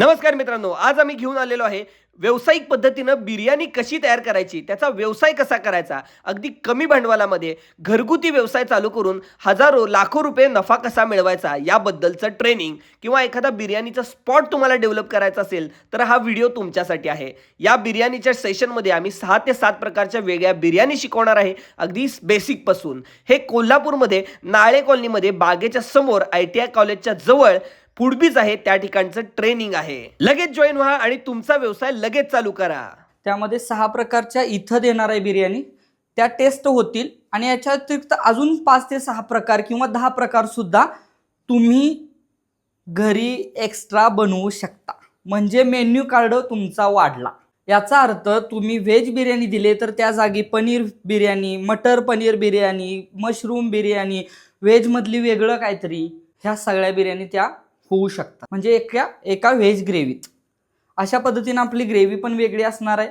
नमस्कार मित्रांनो आज आम्ही घेऊन आलेलो आहे व्यावसायिक पद्धतीनं बिर्याणी कशी तयार करायची त्याचा व्यवसाय कसा करायचा अगदी कमी भांडवलामध्ये घरगुती व्यवसाय चालू करून हजारो लाखो रुपये नफा कसा मिळवायचा याबद्दलचं ट्रेनिंग किंवा एखादा बिर्याणीचा स्पॉट तुम्हाला डेव्हलप करायचा असेल तर हा व्हिडिओ तुमच्यासाठी आहे. या बिर्याणीच्या सेशनमध्ये आम्ही सहा ते सात प्रकारच्या वेगळ्या बिर्याणी शिकवणार आहे अगदी बेसिकपासून हे कोल्हापूरमध्ये नाळे कॉलनीमध्ये बागेच्या समोर आय टी आय कॉलेजच्या जवळ फुडबीज आहे त्या ठिकाणचं ट्रेनिंग आहे. लगेच जॉईन व्हा आणि तुमचा व्यवसाय लगेच चालू करा. त्यामध्ये सहा प्रकारच्या इथं देणार आहे बिर्याणी. त्या टेस्ट होतील आणि याच्या व्यतिरिक्त अजून पाच ते सहा प्रकार किंवा दहा प्रकार सुद्धा तुम्ही घरी एक्स्ट्रा बनवू शकता. म्हणजे मेन्यू कार्ड तुमचा वाढला. याचा अर्थ तुम्ही व्हेज बिर्याणी दिले तर त्या जागी पनीर बिर्याणी मटर पनीर बिर्याणी मशरूम बिर्याणी व्हेजमधली वेगळं काहीतरी ह्या सगळ्या बिर्याणी त्या होऊ शकतात. म्हणजे एका एका व्हेज ग्रेव्हीत अशा पद्धतीनं आपली ग्रेव्ही पण वेगळी असणार आहे.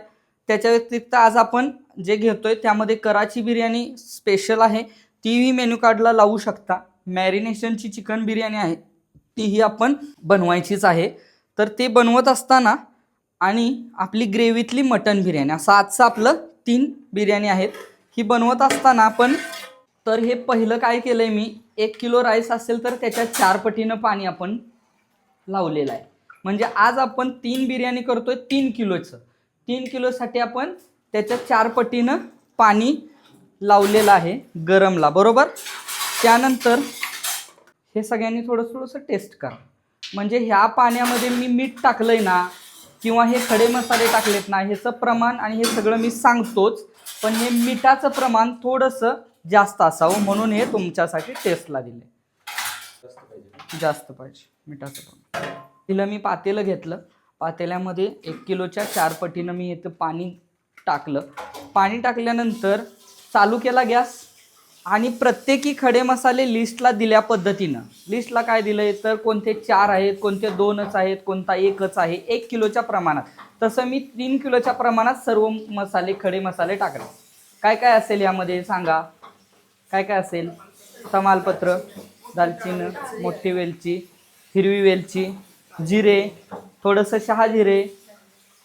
त्याच्या व्यतिरिक्त आज आपण जे घेतोय त्यामध्ये कराची बिर्याणी स्पेशल आहे. तीही मेन्यू कार्डला लावू शकता. मॅरिनेशनची चिकन बिर्याणी आहे. तीही आपण बनवायचीच आहे. तर ते बनवत असताना आणि आपली ग्रेव्हीतली मटन बिर्याणी असं आजचं आपलं तीन बिर्याणी आहेत. ही बनवत असताना आपण तर हे पहिलं काय केलं आहे मी? एक किलो राईस असेल तर त्याच्या चार पटीनं पाणी आपण लावलेला आहे. म्हणजे आज आपण तीन बिर्याणी करतोय तीन किलोचं. तीन किलोसाठी आपण त्याच्या चार पटीनं पाणी लावलेलं आहे गरमला बरोबर? त्यानंतर हे सगळ्यांनी थोडं थोडंसं टेस्ट करा. म्हणजे ह्या पाण्यामध्ये मी मीठ टाकलं आहे ना किंवा हे खडे मसाले टाकलेत ना ह्याचं प्रमाण आणि हे सगळं मी सांगतोच पण हे मिठाचं प्रमाण थोडंसं जास्त असावं म्हणून हे तुमच्यासाठी टेस्टला दिले जास्त पाहिजे मिठाचं प्रमाण तिला मी पातेलं घेतलं. पातेल्यामध्ये एक किलोच्या चार पटीनं मी इथं पाणी टाकलं. पाणी टाकल्यानंतर चालू केला गॅस आणि प्रत्येकी खडे मसाले लिस्टला दिल्या पद्धतीनं. लिस्टला काय दिलं? आहे तर कोणते चार आहेत कोणते दोनच आहेत कोणता एकच आहे एक किलोच्या प्रमाणात. तसं मी तीन किलोच्या प्रमाणात सर्व मसाले खडे मसाले टाकले. काय काय असेल यामध्ये सांगा? काय काय असेल? तमालपत्र. दालचिनी मोठी वेलची हिरवी वेलची जिरे थोडंसं शहा जिरे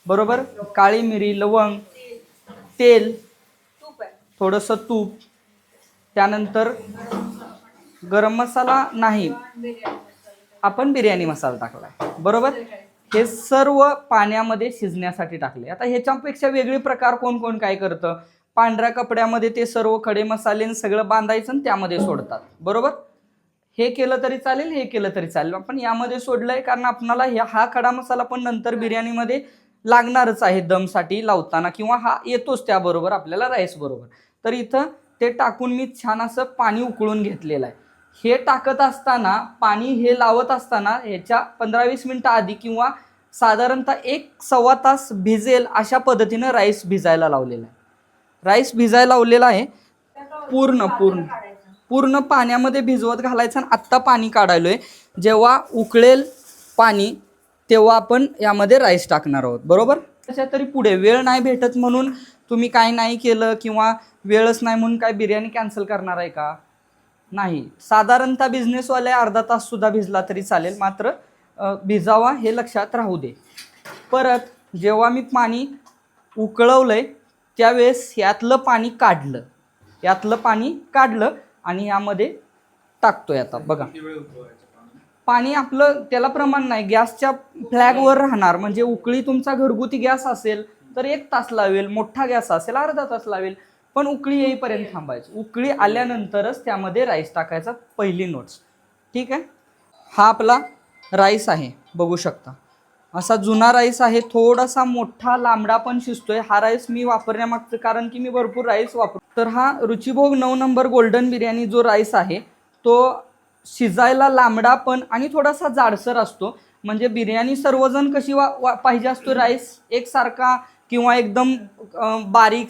बरोबर? काळी मिरी लवंग तेल थोडंसं तूप त्यानंतर गरम मसाला नाही. आपण बिर्याणी मसाला टाकलाय. बरोबर? हे सर्व पाण्यामध्ये शिजण्यासाठी टाकले. आता ह्याच्यापेक्षा वेगळे प्रकार कोण कोण काय करतं? पांढऱ्या कपड्यामध्ये ते सर्व खडे मसाले सगळं बांधायचं आणि त्यामध्ये सोडतात. बरोबर? हे केलं तरी चालेल हे केलं तरी चालेल. आपण यामध्ये सोडलंय कारण आपणाला हा खडा मसाला पण नंतर बिर्याणीमध्ये लागणारच आहे दमसाठी लावताना किंवा हा येतोच त्याबरोबर आपल्याला राईस बरोबर. तर इथं ते टाकून मी छान असं पाणी उकळून घेतलेलं आहे. हे टाकत असताना पाणी हे लावत असताना ह्याच्या पंधरा वीस मिनटं आधी किंवा साधारणतः एक सव्वा तास भिजेल अशा पद्धतीनं राईस भिजायला लावलेला आहे. राईस भिजायला लावलेला आहे पूर्ण पूर्ण. पूर्ण पाण्यामध्ये भिजवत घालायचं आणि आत्ता पाणी काढायलो आहे जेव्हा उकळेल पाणी तेव्हा आपण यामध्ये राईस टाकणार आहोत. बरोबर? त्याच्या तरी पुढे. वेळ नाही भेटत म्हणून तुम्ही काय नाही केलं किंवा वेळच नाही म्हणून काय बिर्याणी कॅन्सल करणार आहे का? नाही. साधारणतः बिझनेसवाले अर्धा ताससुद्धा भिजला तरी चालेल. मात्र भिजावा हे लक्षात राहू दे. परत जेव्हा मी पाणी उकळवलं आहे त्यावेळेस यातलं पाणी काढलं. यातलं पाणी काढलं. आणि यामध्ये टाकतोय आता बघा. पाणी आपलं त्याला प्रमाण नाही गॅसच्या फ्लॅगवर राहणार. म्हणजे उकळी तुमचा घरगुती गॅस असेल तर एक तास लावेल मोठा गॅस असेल अर्धा तास लावेल पण उकळी येईपर्यंत थांबायचं. उकळी आल्यानंतरच त्यामध्ये राईस टाकायचा पहिली नोट्स. ठीक आहे? हा आपला राईस आहे बघू शकता. असा जुना राईस आहे थोडासा मोठा लांबडा पण शिजतोय. हा राईस मी वापरण्यामागचं कारण की मी भरपूर राईस वापर तर हा रुचिभोग नऊ नंबर गोल्डन बिर्याणी जो राईस आहे तो शिजायला लांबडा पण आणि थोडासा जाडसर असतो. म्हणजे बिर्याणी सर्वजण कशी वा, वा पाहिजे असतो राईस एकसारखा किंवा एकदम बारीक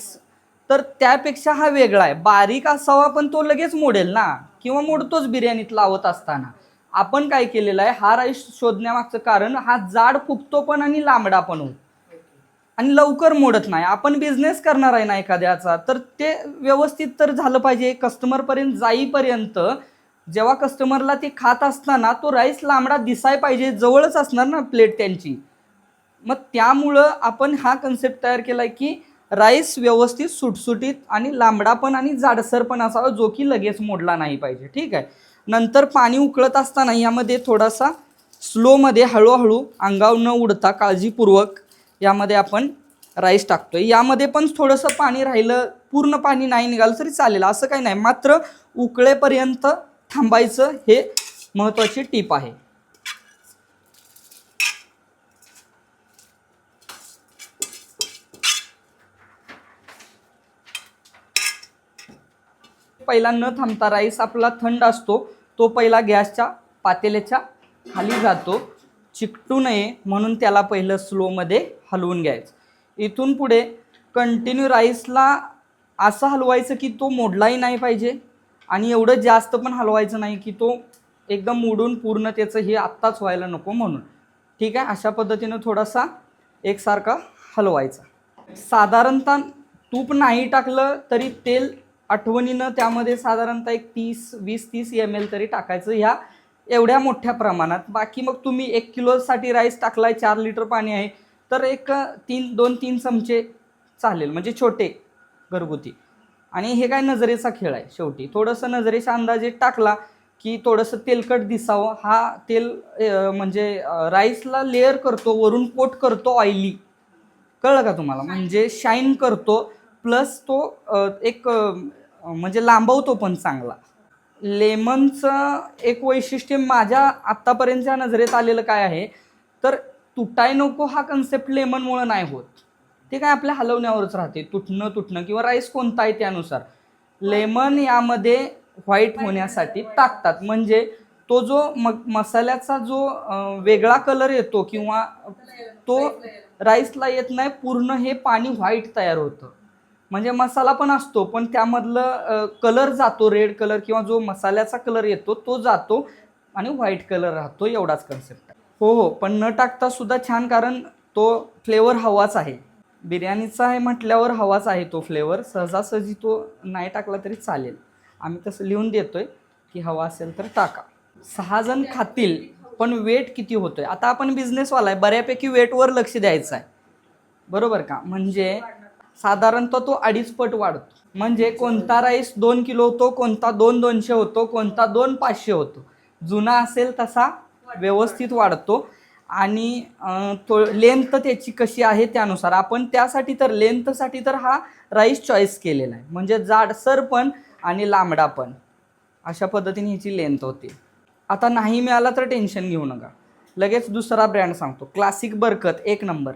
तर त्यापेक्षा हा वेगळा आहे. बारीक असावा पण तो लगेच मोडेल ना? किंवा मोडतोच बिर्याणीत लावत असताना. आपण काय केलेलं आहे हा राईस शोधण्यामागचं कारण हा जाड फुगतो पण आणि लांबडा पण होतो. आणि लवकर मोडत नाही. आपण बिझनेस करणार आहे ना एखाद्याचा तर ते व्यवस्थित तर झालं पाहिजे. कस्टमरपर्यंत जाईपर्यंत जेव्हा कस्टमरला ते खात असताना तो राईस लांबडा दिसाय पाहिजे जवळच असणार ना प्लेट त्यांची. मग त्यामुळं आपण हा कन्सेप्ट तयार केलाय की राईस व्यवस्थित सुटसुटीत आणि लांबडा पण आणि जाडसर पण असावा जो की लगेच मोडला नाही पाहिजे. ठीक आहे? नंतर पाणी उकळत असताना यामध्ये थोडासा स्लोमध्ये हळूहळू अंगावर न उडता काळजीपूर्वक यामध्ये आपण राईस टाकतोय. यामध्ये पण थोडंसं पाणी राहिलं पूर्ण पाणी नाही निघालं तरी चालेल. असं काही नाही. मात्र उकळेपर्यंत थांबायचं हे महत्त्वाची टीप आहे. पहिला न थांबता राईस आपला थंड असतो. तो पहिला गॅसच्या पातेल्याच्या खाली जातो. चिकटू नये म्हणून त्याला पहिलं स्लोमध्ये हलवून घ्यायचं. इथून पुढे कंटिन्यू राईसला असं हलवायचं की तो मोडलाही नाही पाहिजे आणि एवढं जास्त पण हलवायचं नाही की तो एकदम मोडून पूर्ण त्याचं हे आत्ताच व्हायला नको म्हणून. ठीक आहे? अशा पद्धतीनं थोडासा एकसारखा हलवायचा. साधारणतः तूप नाही टाकलं तरी तेल आठवणीनं त्यामध्ये साधारणतः एक तीस वीस तीस एम एल तरी टाकायचं ह्या एवढ्या मोठ्या प्रमाणात. बाकी मग तुम्ही एक किलोसाठी राईस टाकलाय चार लिटर पाणी आहे तर एक तीन दोन तीन चमचे चालेल म्हणजे छोटे घरगुती. आणि हे काय नजरेचा खेळ आहे शेवटी. थोडंसं नजरेच्या अंदाजे टाकला की थोडंसं तेलकट दिसावं. हा तेल म्हणजे राईसला लेअर करतो वरून कोट करतो ऑइली कळलं का तुम्हाला? म्हणजे शाईन करतो प्लस तो एक म्हणजे लांबवतो पण चांगला. लेमनचं एक वैशिष्ट्य माझ्या आत्तापर्यंतच्या नजरेत आलेलं काय आहे? तर तुटाय नको हा कन्सेप्ट लेमनमुळं नाही होत. ते काय आपल्या हलवण्यावरच राहते. तुटणं तुटणं किंवा राईस कोणता आहे त्यानुसार. लेमन यामध्ये व्हाईट होण्यासाठी टाकतात. म्हणजे तो जो मग मसाल्याचा जो वेगळा कलर येतो किंवा तो राईसला येत नाही पूर्ण हे पाणी व्हाईट तयार होतं. म्हणजे मसाला पण असतो पण त्यामधलं कलर जातो. रेड कलर किंवा जो मसाल्याचा कलर येतो तो जातो आणि व्हाईट कलर राहतो एवढाच कन्सेप्ट हो हो. पण न टाकता सुद्धा छान कारण तो फ्लेवर हवाच आहे. बिर्याणीचा आहे म्हटल्यावर हवाच आहे तो फ्लेवर सहजासहजी तो नाही टाकला तरी चालेल. आम्ही तसं लिहून देतोय की हवा असेल तर टाका. सहा जण खातील पण वेट किती होतोय? आता आपण बिझनेसवाला आहे. बऱ्यापैकी वेटवर लक्ष द्यायचं आहे बरोबर का? म्हणजे साधारणतः तो अडीच पट वाढतो. म्हणजे कोणता राईस दोन किलो होतो कोणता दोन दोनशे होतो कोणता दोन पाचशे होतो. जुना असेल तसा व्यवस्थित वाढतो. आणि तो लेंथ त्याची कशी आहे त्यानुसार. आपण त्यासाठी तर लेंथसाठी तर हा राईस चॉईस केलेला आहे. म्हणजे जाडसर पण आणि लांबडा पण. अशा पद्धतीने ह्याची लेंथ होते. आता नाही मिळाला तर टेन्शन घेऊ नका. लगेच दुसरा ब्रँड सांगतो. क्लासिक बरकत. एक नंबर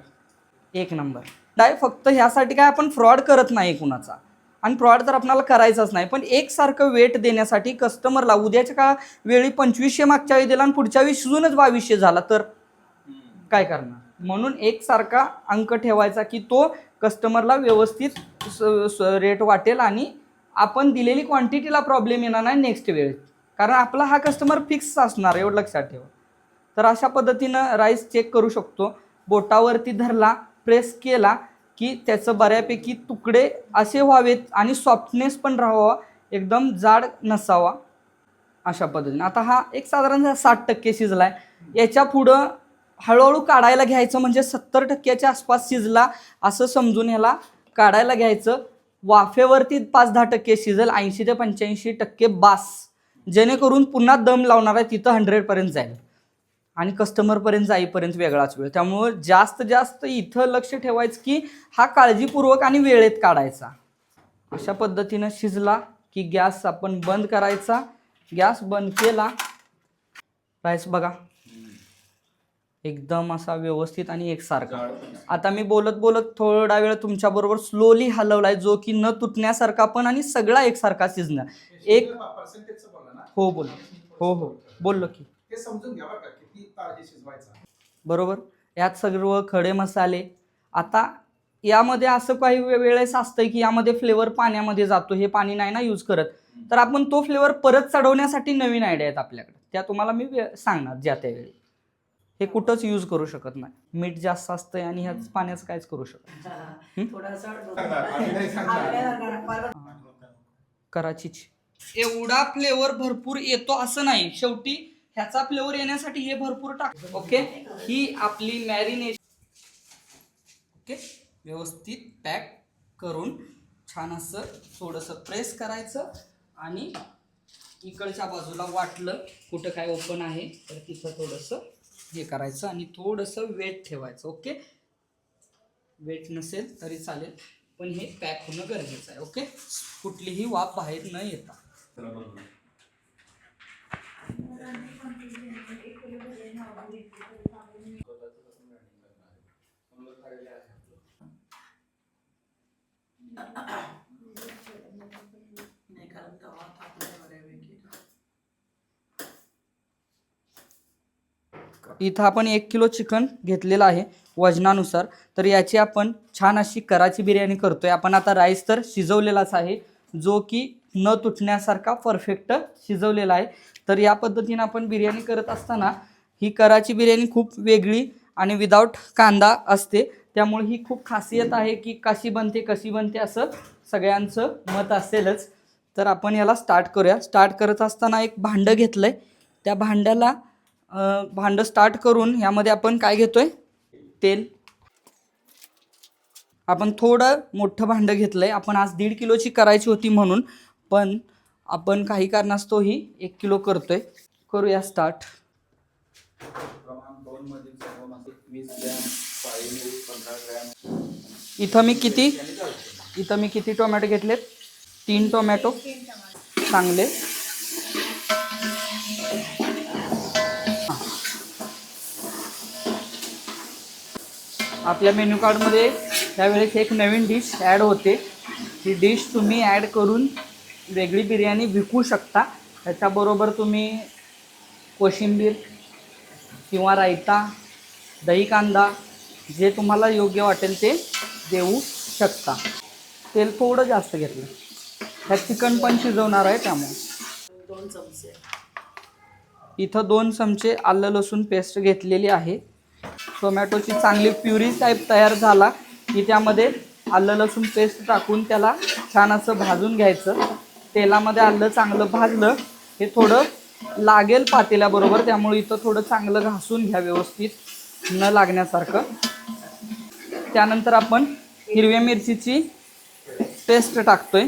एक नंबर नाही फक्त ह्यासाठी काय आपण फ्रॉड करत नाही कुणाचा. आणि फ्रॉड तर आपल्याला करायचाच नाही. पण एकसारखं वेट देण्यासाठी कस्टमरला उद्याच्या का वेळी पंचवीसशे मागच्या वेळी दिला आणि पुढच्या वेळी शिजूनच बावीसशे झाला तर काय करणार? म्हणून एकसारखा अंक ठेवायचा की तो कस्टमरला व्यवस्थित रेट वाटेल आणि आपण दिलेली क्वांटिटीला प्रॉब्लेम येणार नाही नेक्स्ट वेळेस कारण आपला हा कस्टमर फिक्स असणार एवढं लक्षात ठेवा. तर अशा पद्धतीनं राईस चेक करू शकतो. बोटावरती धरला प्रेस केला की त्याचं बऱ्यापैकी तुकडे असे व्हावेत आणि सॉफ्टनेस पण राहावा एकदम जाड नसावा अशा पद्धतीने. आता हा एक साधारण साठ टक्के शिजला आहे याच्या पुढं हळूहळू काढायला घ्यायचं म्हणजे सत्तर टक्क्याच्या आसपास शिजला असं समजून ह्याला काढायला घ्यायचं. वाफेवरती पाच दहा टक्के शिजल ऐंशी ते पंच्याऐंशी टक्के बास. जेणेकरून पुन्हा दम लावणार आहे तिथं हंड्रेडपर्यंत जाईल. आणि कस्टमरपर्यंत जाईपर्यंत वेगळाच वेळ त्यामुळं जास्त जास्त इथं लक्ष ठेवायचं की हा काळजीपूर्वक आणि वेळेत काढायचा. अशा पद्धतीनं शिजला की गॅस आपण बंद करायचा. गॅस बंद केला. राईस बघा. एकदम असा व्यवस्थित आणि एकसारखा. आता मी बोलत बोलत थोडा वेळ तुमच्या बरोबर स्लोली हलवलाय जो की न तुटण्यासारखा पण आणि सगळा एकसारखा शिजणार. एक हो बोल. हो हो. बोललो की. का शिजवायचा. बरोबर? यात सर्व खडे मसाले. आता यामध्ये असं काही वेळेस असतंय की यामध्ये फ्लेवर पाण्यामध्ये जातो. हे पाणी नाही ना यूज करत. तर आपण तो फ्लेवर परत चढवण्यासाठी नवीन आयडिया आहेत आपल्याकडे. त्या तुम्हाला मी सांगणार ज्या त्यावेळी हे कुठंच यूज करू शकत नाही. मीठ जास्त असतंय आणि ह्याच पाण्याचं काहीच करू शकत कराचीची. एवढा फ्लेवर भरपूर येतो असं नाही. शेवटी ह्याचा फ्लेवर येण्यासाठी हे भरपूर टाक. ओके? ही आपली मॅरिनेशन. ओके? व्यवस्थित पॅक करून छान असं थोडंसं प्रेस करायचं आणि इकडच्या बाजूला वाटलं कुठं काय ओपन आहे तर तिथं थोडंसं हे करायचं आणि थोडंसं वेट ठेवायचं. ओके? वेट नसेल तरी चालेल पण हे पॅक होणं गरजेचं आहे. ओके? कुठलीही वाफ बाहेर न येता. इथं आपण एक किलो चिकन घेतलेलं आहे वजनानुसार. तर याची आपण छान अशी कराची बिर्याणी करतोय. आपण आता राईस तर शिजवलेलाच आहे जो की न तुटण्यासारखा परफेक्ट शिजवलेला आहे. तर या पद्धतीनं आपण बिर्याणी करत असताना ही कराची बिर्याणी खूप वेगळी आणि विदाऊट कांदा असते. त्यामुळे ही खूप खासियत आहे की कशी बनते कशी बनते असं सगळ्यांचं मत असेलच. तर आपण याला स्टार्ट करूया. स्टार्ट करत असताना एक भांडं घेतलं आहे त्या भांड्याला भांडं स्टार्ट करून यामध्ये आपण काय घेतो आहे तेल. आपण थोडं मोठं भांडं घेतलं आहे आपण आज दीड किलोची करायची होती म्हणून. पण आपण काही कारणास्तव ही एक किलो करतोय. करूया स्टार्ट इथं मी किती इथं मी किती टोमॅटो घेतलेत? तीन टोमॅटो. चांगले. आपल्या मेन्यू कार्डमध्ये त्यावेळेस एक नवीन डिश ॲड होते. ती डिश तुम्ही ॲड करून वेगळी बिर्याणी विकू शकता. त्याच्याबरोबर तुम्ही कोशिंबीर किंवा रायता दही कांदा जे तुम्हाला योग्य वाटेल ते देऊ शकता. तेल थोडं जास्त घेतलं. ह्यात चिकन पण शिजवणार आहे त्यामुळे. इथं दोन चमचे आलं लसूण पेस्ट घेतलेली आहे. टोमॅटोची चांगली प्युरी टाईप तयार झाला की त्यामध्ये आलं लसूण पेस्ट टाकून त्याला छान असं भाजून घ्यायचं. तेलामध्ये आलं चांगलं भाजलं हे थोडं लागेल पातेल्याबरोबर त्यामुळे इथं थोडं चांगलं घासून घ्या व्यवस्थित न लागण्यासारखं. त्यानंतर आपण हिरव्या मिरचीची पेस्ट टाकतोय.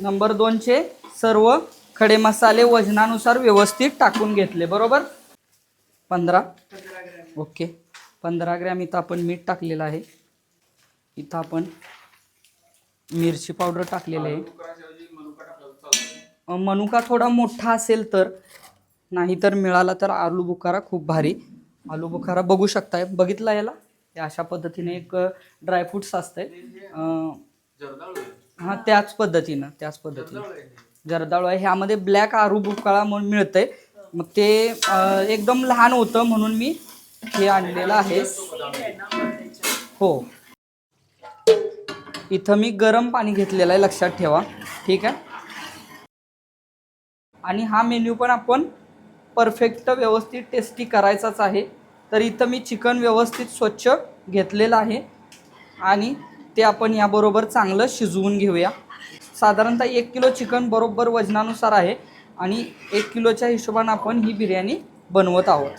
नंबर दोनचे सर्व खडे मसाले वजनानुसार व्यवस्थित टाकून घेतले बरोबर? पंधरा. ओके. पंधरा ग्रॅम इथं आपण मीठ टाकलेलं आहे. इथं आपण मिरची पावडर टाकलेली आहे. मनुका तर थोडा मोठा असेल तर नाहीतर मिळाला तर आलू बुखारा खूप भारी. आलू बुखारा बघू शकताय. बघितला याला? अशा पद्धतीने एक ड्रायफ्रुट्स आहे. हा त्याच पद्धतीनं त्याच पद्धतीनं. जर्दाळू आहे. ह्यामध्ये ब्लॅक आरू बुकाळा म्हणून मिळतंय. मग ते एकदम लहान होतं म्हणून मी हे आणलेलं आहे. हो. इथं मी गरम पाणी घेतलेलं आहे लक्षात ठेवा. ठीक आहे? आणि हा मेन्यू पण आपण परफेक्ट व्यवस्थित टेस्टी करायचाच आहे. तर इथं मी चिकन व्यवस्थित स्वच्छ घेतलेलं आहे. आणि ते आपण याबरोबर चांगलं शिजवून घेऊया. साधारणतः एक किलो चिकन बरोबर वजनानुसार आहे. आणि एक किलोच्या हिशोबानं आपण ही बिर्याणी बनवत आहोत.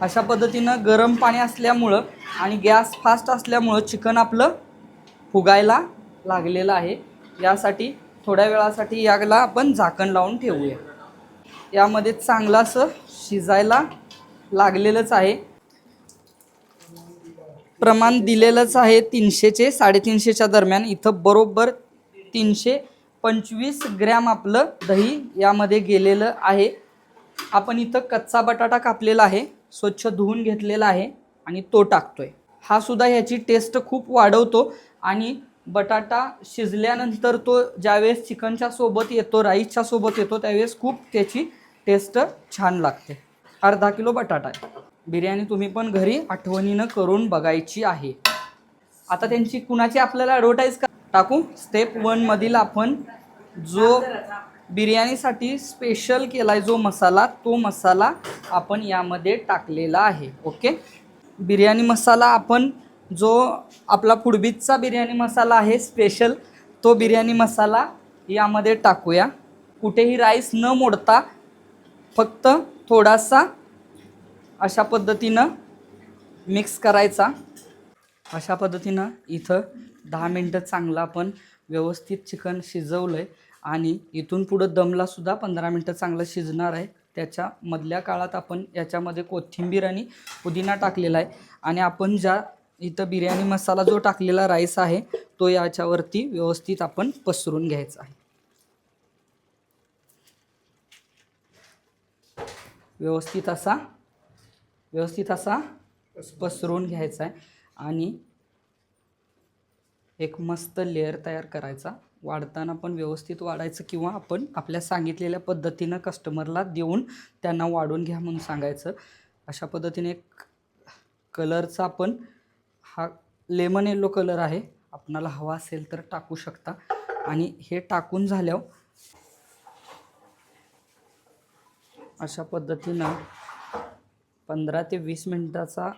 अशा पद्धतीनं गरम पाणी असल्यामुळं आणि गॅस फास्ट असल्यामुळं चिकन आपलं फुगायला लागलेलं आहे. यासाठी थोड्या वेळासाठी याला आपण झाकण लावून ठेवूया. यामध्ये चांगलं असं शिजायला लागलेलंच आहे. प्रमाण दिलेलंच आहे तीनशेचे साडेतीनशेच्या दरम्यान. इथं बरोबर तीनशे पंचवीस ग्रॅम आपलं दही यामध्ये गेलेलं आहे. आपण इथं कच्चा बटाटा कापलेला आहे स्वच्छ धुवून घेतलेला आहे आणि तो टाकतोय. हा सुद्धा ह्याची टेस्ट खूप वाढवतो. आणि बटाटा शिजल्यानंतर तो ज्यावेळेस चिकनच्या सोबत येतो राईसच्या सोबत येतो त्यावेळेस खूप त्याची टेस्ट छान लागते. अर्धा किलो बटाटा आहे. बिर्याणी तुम्ही पण घरी आठवणीनं करून बघायची आहे. आता त्यांची कुणाची आपल्याला ॲडव्हर्टाईज का टाकू? स्टेप वनमधील आपण जो बिर्याणीसाठी स्पेशल केला आहे जो मसाला तो मसाला आपण यामध्ये टाकलेला आहे. ओके बिर्याणी मसाला आपण जो आपला फुडबीजचा बिर्याणी मसाला आहे स्पेशल तो बिर्याणी मसाला यामध्ये टाकूया. कुठेही राईस न मोडता फक्त थोडासा अशा पद्धतीनं मिक्स करायचा. अशा पद्धतीनं इथं दहा मिनटं चांगलं आपण व्यवस्थित चिकन शिजवलं आहे आणि इथून पुढं दमलासुद्धा पंधरा मिनटं चांगलं शिजणार आहे. त्याच्या मधल्या काळात आपण याच्यामध्ये कोथिंबीर आणि पुदिना टाकलेला आहे. आणि आपण ज्या इथं बिर्याणी मसाला जो टाकलेला राईस आहे तो याच्यावरती व्यवस्थित आपण पसरून घ्यायचा आहे. व्यवस्थित असा व्यवस्थित असा पसरून घ्यायचा आहे आणि एक मस्त लेअर तयार करायचा. वाढताना पण व्यवस्थित वाढायचं किंवा आपण आपल्या सांगितलेल्या पद्धतीनं कस्टमरला देऊन त्यांना वाढून घ्या म्हणून सांगायचं. अशा पद्धतीने एक कलरचा आपण हा लेमन येलो कलर आहे. आपणाला हवा असेल तर टाकू शकता. आणि हे टाकून झाल्यावर अशा पद्धतीनं पंधरा ते वीस मिनिटाचा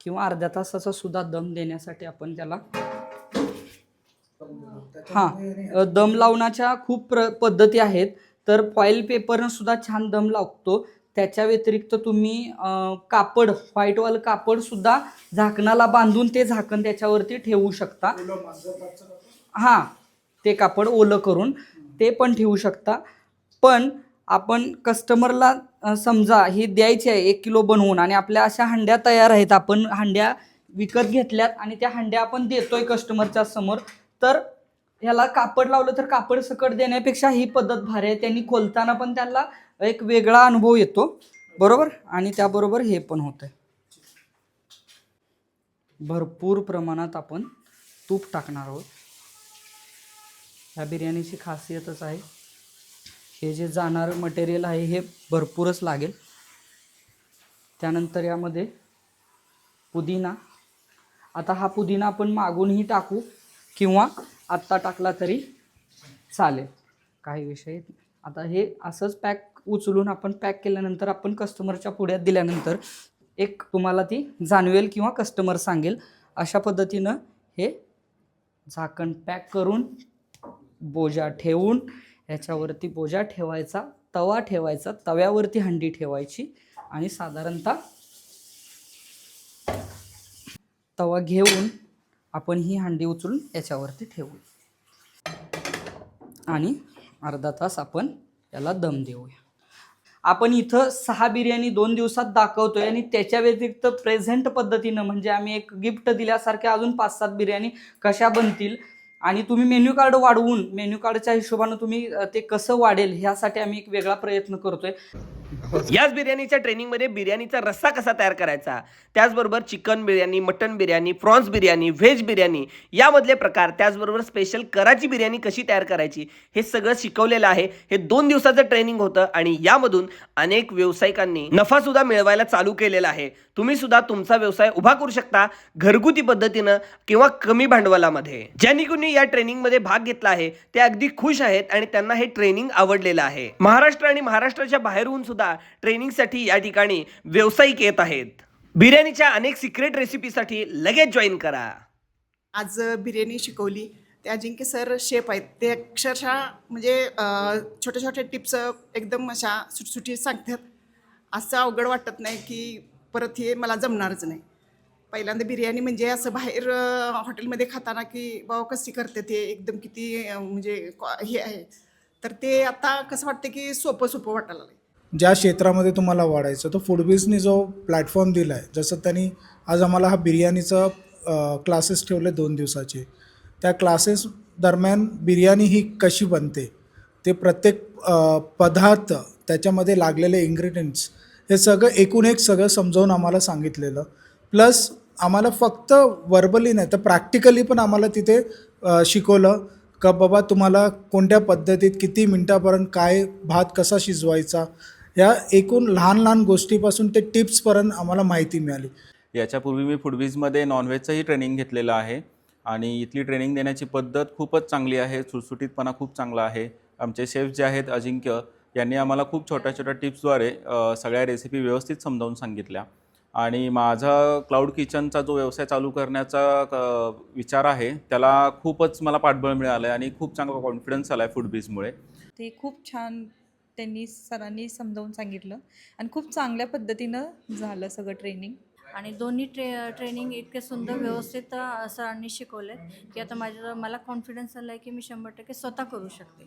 किंवा अर्ध्या तासाचा सुद्धा दम देण्यासाठी आपण त्याला हां दम लावण्याच्या खूप प्र पद्धती आहेत. तर फॉईल पेपरनं सुद्धा छान दम लावतो त्याच्या व्यतिरिक्त तुम्ही कापड व्हाईटवालं कापड सुद्धा झाकणाला बांधून ते झाकण त्याच्यावरती ठेवू शकता. हां ते कापड ओलं करून ते पण ठेवू शकता. पण आपण कस्टमरला समजा ही द्यायची आहे एक किलो बनवून आणि आपल्या अशा हंड्या तयार आहेत आपण हंड्या विकत घेतल्यात आणि त्या हंड्या आपण देतोय कस्टमरच्या समोर तर ह्याला कापड लावलं तर कापड सकट देण्यापेक्षा ही पद्धत भारी आहे. त्यांनी खोलताना पण त्याला एक वेगळा अनुभव येतो. बरोबर? आणि त्याबरोबर हे पण होतं भरपूर प्रमाणात आपण तूप टाकणार आहोत. ह्या बिर्याणीची खासियतच आहे. हे जे जाणारं मटेरियल आहे हे भरपूरच लागेल. त्यानंतर यामध्ये पुदिना. आता हा पुदिना आपण मागूनही टाकू किंवा आत्ता टाकला तरी चालेल. काही विषय आता हे असंच पॅक उचलून आपण पॅक केल्यानंतर आपण कस्टमरच्या पुढ्यात दिल्यानंतर एक तुम्हाला ती जाणवेल किंवा कस्टमर सांगेल. अशा पद्धतीनं हे झाकण पॅक करून बोजा ठेवून याच्यावरती बोजा ठेवायचा तवा ठेवायचा तव्यावरती हंडी ठेवायची आणि साधारणतः तवा घेऊन आपण ही हंडी उचलून याच्यावरती ठेवू. आणि अर्धा तास आपण याला दम देऊया. आपण इथं सहा बिर्याणी दोन दिवसात दाखवतोय आणि त्याच्या व्यतिरिक्त प्रेझेंट पद्धतीनं म्हणजे आम्ही एक गिफ्ट दिल्यासारख्या अजून पाच सात बिर्याणी कशा बनतील? आणि तुम्ही मेन्यू कार्ड वाढवून मेन्यू कार्डच्या हिशोबानं तुम्ही ते कसं वाढेल ह्यासाठी आम्ही एक वेगळा प्रयत्न करतोय. याच बिर्याणीच्या ट्रेनिंगमध्ये बिर्याणीचा रस्सा कसा तयार करायचा? त्याचबरोबर chicken biryani mutton biryani prawns biryani veg biryani यामधले प्रकार त्याचबरोबर स्पेशल कराची बिर्याणी कशी तयार करायची? हे सगळं शिकवलेलं आहे. हे दोन दिवसाचं ट्रेनिंग होतं आणि यामधून अनेक व्यावसायिकांनी नफा सुद्धा मिळवायला चालू केलेला आहे. तुम्ही सुद्धा तुमचा व्यवसाय उभा करू शकता घरगुती पद्धतीनं किंवा कमी भांडवलामध्ये. ज्यांनी कुणी या ट्रेनिंगमध्ये भाग घेतला आहे ते अगदी खुश आहेत आणि त्यांना हे ट्रेनिंग आवडलेलं आहे. महाराष्ट्र आणि महाराष्ट्राच्या बाहेरून सुद्धा ट्रेनिंगसाठी या ठिकाणी व्यावसायिक येत आहेत. बिर्याणीच्या अनेक सिक्रेट रेसिपीसाठी लगेच जॉईन करा. आज बिर्याणी शिकवली. ते अजिंक्य सर शेप आहेत. ते अक्षरशः म्हणजे छोट्या छोट्या टिप्स एकदम अशा सुटसुटी सांगतात. असं अवघड वाटत नाही की परत हे मला जमणारच नाही. पहिल्यांदा बिर्याणी म्हणजे असं बाहेर हॉटेलमध्ये खाताना की बाबा कशी करते ते एकदम किती म्हणजे हे आहे. तर ते आता कसं वाटतं की सोपं सोपं वाटायला लागलं ज्या क्षेत्रामध्ये तुम्हाला वाढायचं तो फूडबीजनी जो प्लॅटफॉर्म दिला आहे जसं त्यांनी आज आम्हाला हा बिर्याणीचा क्लासेस ठेवले दोन दिवसाचे. त्या क्लासेस दरम्यान बिर्याणी ही कशी बनते? ते प्रत्येक पदार्थ त्याच्यामध्ये लागलेले इन्ग्रेडियंट्स हे सगळं एकूण एक सगळं समजावून आम्हाला सांगितलेलं. प्लस आम्हाला फक्त वर्बली नाही तर प्रॅक्टिकली पण आम्हाला तिथे शिकवलं का बाबा तुम्हाला कोणत्या पद्धतीत किती मिनटापर्यंत काय भात कसा शिजवायचा या एकूण लहान लहान गोष्टीपासून ते टिप्सपर्यंत आम्हाला माहिती मिळाली. याच्यापूर्वी मी फूडबीजमध्ये नॉनव्हेजचंही ट्रेनिंग घेतलेलं आहे आणि इथली ट्रेनिंग देण्याची पद्धत खूपच चांगली आहे सुटसुटीतपणा खूप चांगला आहे. आमचे शेफ जे आहेत अजिंक्य यांनी आम्हाला खूप छोट्या छोट्या टिप्सद्वारे सगळ्या रेसिपी व्यवस्थित समजावून सांगितल्या. आणि माझा क्लाउड किचनचा जो व्यवसाय चालू करण्याचा क- विचार आहे त्याला खूपच मला पाठबळ मिळालं आहे आणि खूप चांगला कॉन्फिडन्स आला आहे फूडबीजमुळे ते खूप छान त्यांनी सरांनी समजावून सांगितलं. आणि खूप चांगल्या पद्धतीनं झालं सगळं ट्रेनिंग आणि दोन्ही ट्रे ट्रेनिंग इतके सुंदर व्यवस्थित सरांनी शिकवले की आता माझ्या मला कॉन्फिडन्स आला आहे की मी शंभर टक्के स्वतः करू शकते.